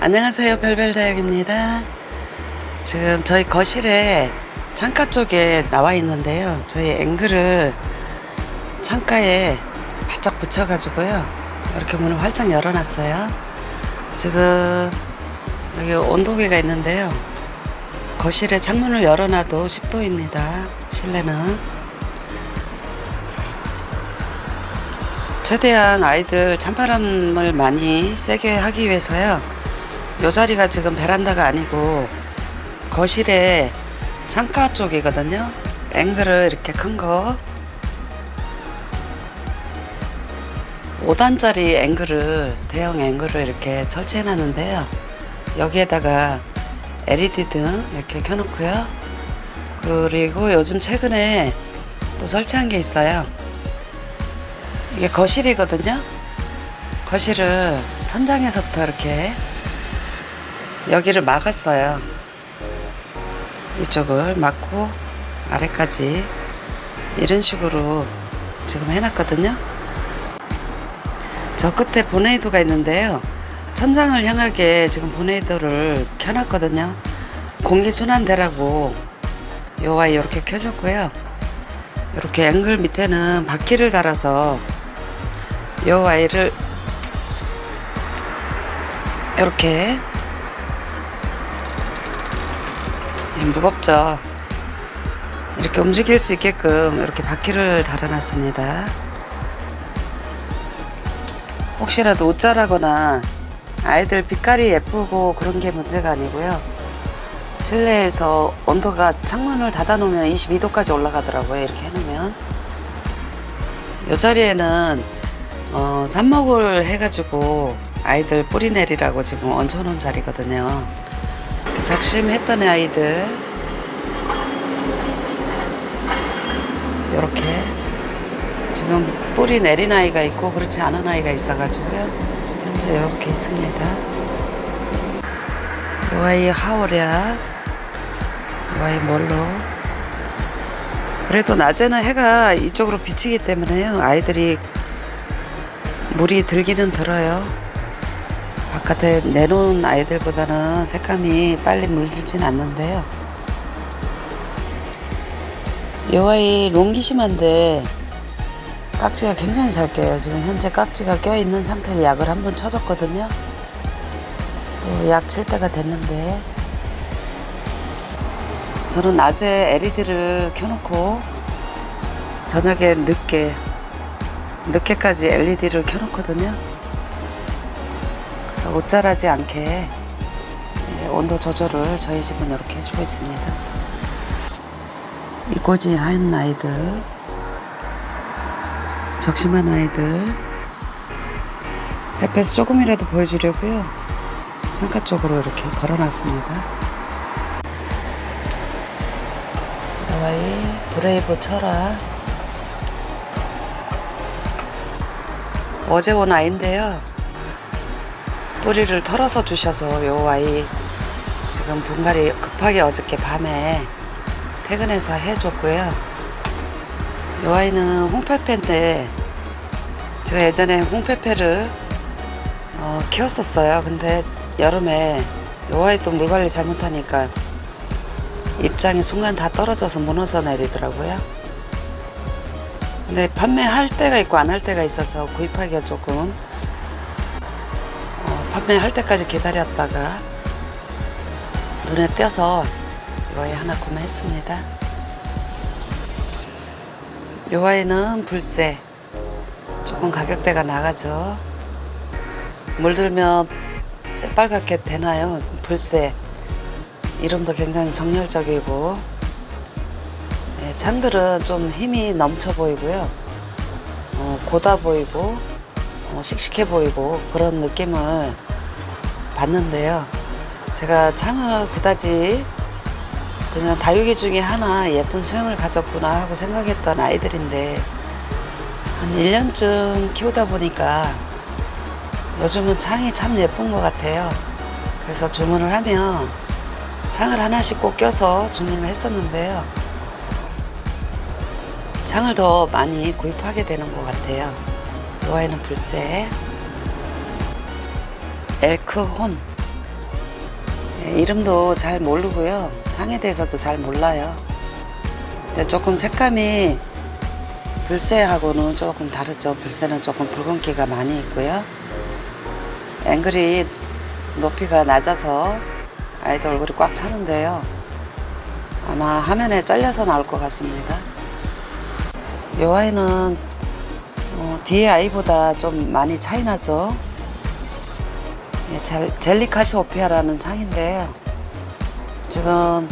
안녕하세요. 별별다육입니다. 지금 저희 거실에 창가 쪽에 나와 있는데요. 저희 앵글을 창가에 바짝 붙여가지고요. 이렇게 문을 활짝 열어놨어요. 지금 여기 온도계가 있는데요. 거실에 창문을 열어놔도 10도입니다. 실내는. 최대한 아이들 찬바람을 많이 세게 하기 위해서요. 요 자리가 지금 베란다가 아니고 거실에 창가 쪽이거든요. 앵글을 이렇게 큰 거. 5단짜리 앵글을, 대형 앵글을 이렇게 설치해 놨는데요. 여기에다가 LED 등 이렇게 켜놓고요. 그리고 요즘 최근에 또 설치한 게 있어요. 이게 거실이거든요. 거실을 천장에서부터 이렇게 여기를 막았어요. 이쪽을 막고 아래까지 이런 식으로 지금 해놨거든요. 저 끝에 보네이도가 있는데요. 천장을 향하게 지금 보네이도를 켜놨거든요. 공기 순환되라고 요 아이 이렇게 켜졌고요. 이렇게 앵글 밑에는 바퀴를 달아서 요 아이를 이렇게 무겁죠. 이렇게 움직일 수 있게끔 이렇게 바퀴를 달아놨습니다. 혹시라도 옷자라거나 아이들 빛깔이 예쁘고 그런 게 문제가 아니고요. 실내에서 온도가 창문을 닫아놓으면 22도까지 올라가더라고요. 이렇게 해놓으면. 이 자리에는 어, 삽목을 해가지고 아이들 뿌리 내리라고 지금 얹혀놓은 자리거든요. 적심했던 아이들 이렇게 지금 뿌리 내린 아이가 있고 그렇지 않은 아이가 있어가지고요. 현재 이렇게 있습니다. 이 아이 하오랴, 이 아이 뭘로. 그래도 낮에는 해가 이쪽으로 비치기 때문에요. 아이들이 물이 들기는 들어요. 바깥에 내놓은 아이들보다는 색감이 빨리 물들진 않는데요. 이 아이 롱기심한데 깍지가 굉장히 잘 껴요. 지금 현재 깍지가 껴 있는 상태에 약을 한번 쳐줬거든요. 또 약 칠 때가 됐는데 저는 낮에 LED를 켜놓고 저녁에 늦게 늦게까지 LED를 켜놓거든요. 그래서 옷자라지 않게 예, 온도 조절을 저희 집은 이렇게 해주고 있습니다. 이꼬지 한 아이들, 적심한 아이들, 햇볕 조금이라도 보여주려고요. 창가 쪽으로 이렇게 걸어놨습니다. 하와이 브레이브 철아 어제 온 아이인데요. 뿌리를 털어서 주셔서 요 아이 지금 분갈이 급하게 어저께 밤에 퇴근해서 해줬고요. 요 아이는 홍페페인데 제가 예전에 홍페페를 어, 키웠었어요. 근데 여름에 요 아이도 물 관리 잘못하니까 입장이 순간 다 떨어져서 무너져 내리더라고요. 근데 판매할 때가 있고 안 할 때가 있어서 구입하기가 조금 어, 판매할 때까지 기다렸다가 눈에 띄어서 이 아이 하나 구매했습니다. 이 아이는 불새 조금 가격대가 나가죠. 물들면 새빨갛게 되나요? 불새 이름도 굉장히 정열적이고 네, 창들은 좀 힘이 넘쳐 보이고요. 어, 고다 보이고 어, 씩씩해 보이고 그런 느낌을 받는데요. 제가 창을 그다지 그냥 다육이 중에 하나 예쁜 수영을 가졌구나 하고 생각했던 아이들인데 한 1년쯤 키우다 보니까 요즘은 창이 참 예쁜 것 같아요. 그래서 주문을 하면 창을 하나씩 꼭 껴서 주문을 했었는데요. 창을 더 많이 구입하게 되는 것 같아요. 이 아이는 불새 엘크혼 예, 이름도 잘 모르고요. 창에 대해서도 잘 몰라요. 근데 조금 색감이 불새하고는 조금 다르죠. 불새는 조금 붉은기가 많이 있고요. 앵글이 높이가 낮아서 아이들 얼굴이 꽉 차는데요. 아마 화면에 잘려서 나올 것 같습니다. 이 아이는 어, 뒤에 아이보다 좀 많이 차이 나죠. 예, 젤, 젤리카시오피아라는 창인데요. 지금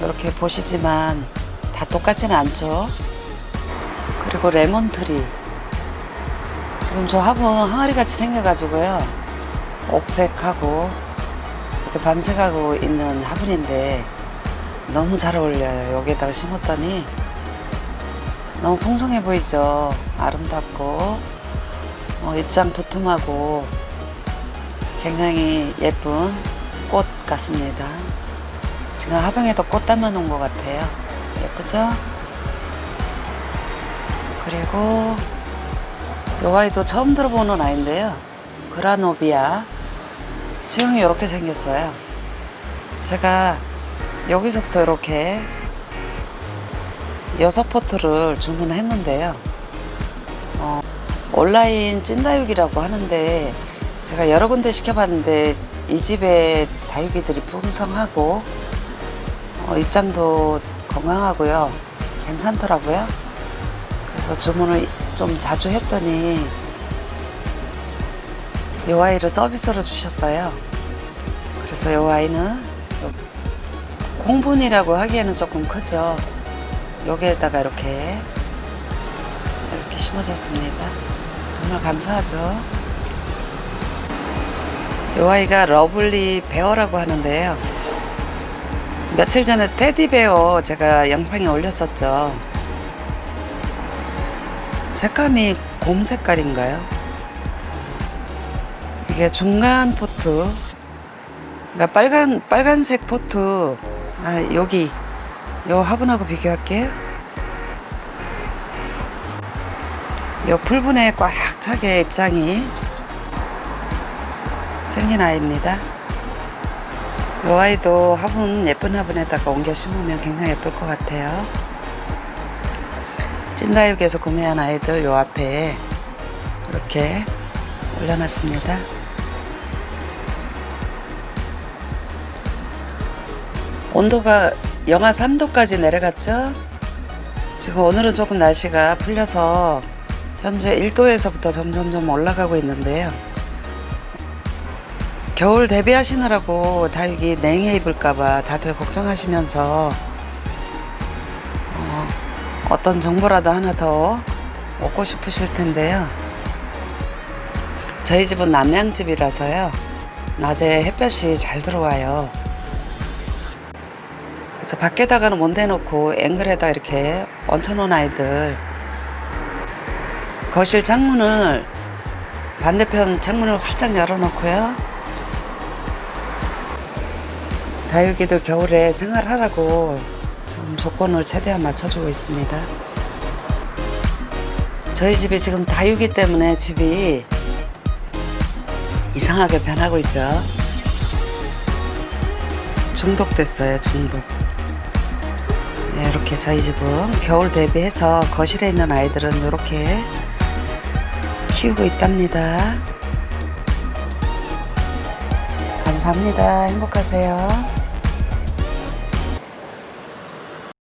이렇게 보시지만 다 똑같지는 않죠. 그리고 레몬트리. 지금 저 화분 항아리 같이 생겨가지고요. 옥색하고 이렇게 밤색하고 있는 화분인데 너무 잘 어울려요. 여기에다가 심었더니 너무 풍성해 보이죠. 아름답고 어, 입장 두툼하고 굉장히 예쁜 꽃 같습니다. 지금 화병에도 꽃 담아 놓은 것 같아요. 예쁘죠? 그리고 요 아이도 처음 들어보는 아이인데요. 그라노비아. 수영이 이렇게 생겼어요. 제가 여기서부터 이렇게 여섯 포트를 주문했는데요. 어, 온라인 찐다육이라고 하는데 제가 여러 군데 시켜봤는데 이 집에 다육이들이 풍성하고 어, 입장도 건강하고요. 괜찮더라고요. 그래서 주문을 좀 자주 했더니 이 아이를 서비스로 주셨어요. 그래서 이 아이는 공분이라고 하기에는 조금 크죠. 여기에다가 이렇게 이렇게 심어줬습니다. 정말 감사하죠. 이 아이가 러블리 베어라고 하는데요. 며칠 전에 테디베어 제가 영상에 올렸었죠. 색감이 곰 색깔인가요? 이게 중간 포트, 그러니까 빨간 빨간색 포트. 아 여기 요 화분하고 비교할게요. 요 풀분에 꽉 차게 입장이 생긴 아이입니다. 요 아이도 화분 예쁜 화분에다가 옮겨 심으면 굉장히 예쁠 것 같아요. 찐다육에서 구매한 아이들 요 앞에 이렇게 올려놨습니다. 온도가 영하 3도까지 내려갔죠? 지금 오늘은 조금 날씨가 풀려서 현재 1도에서부터 점점점 올라가고 있는데요. 겨울 대비하시느라고 다육이 냉해 입을까봐 다들 걱정하시면서 어, 어떤 정보라도 하나 더 얻고 싶으실 텐데요. 저희 집은 남양집이라서요. 낮에 햇볕이 잘 들어와요. 그래서 밖에다가는 못 대놓고 앵글에다 이렇게 얹혀놓은 아이들 거실 창문을 반대편 창문을 활짝 열어놓고요. 다육이들 겨울에 생활하라고 좀 조건을 최대한 맞춰주고 있습니다. 저희 집이 지금 다육이 때문에 집이 이상하게 변하고 있죠. 중독됐어요, 중독. 네, 이렇게 저희 집은 겨울 대비해서 거실에 있는 아이들은 이렇게 키우고 있답니다. 감사합니다. 행복하세요.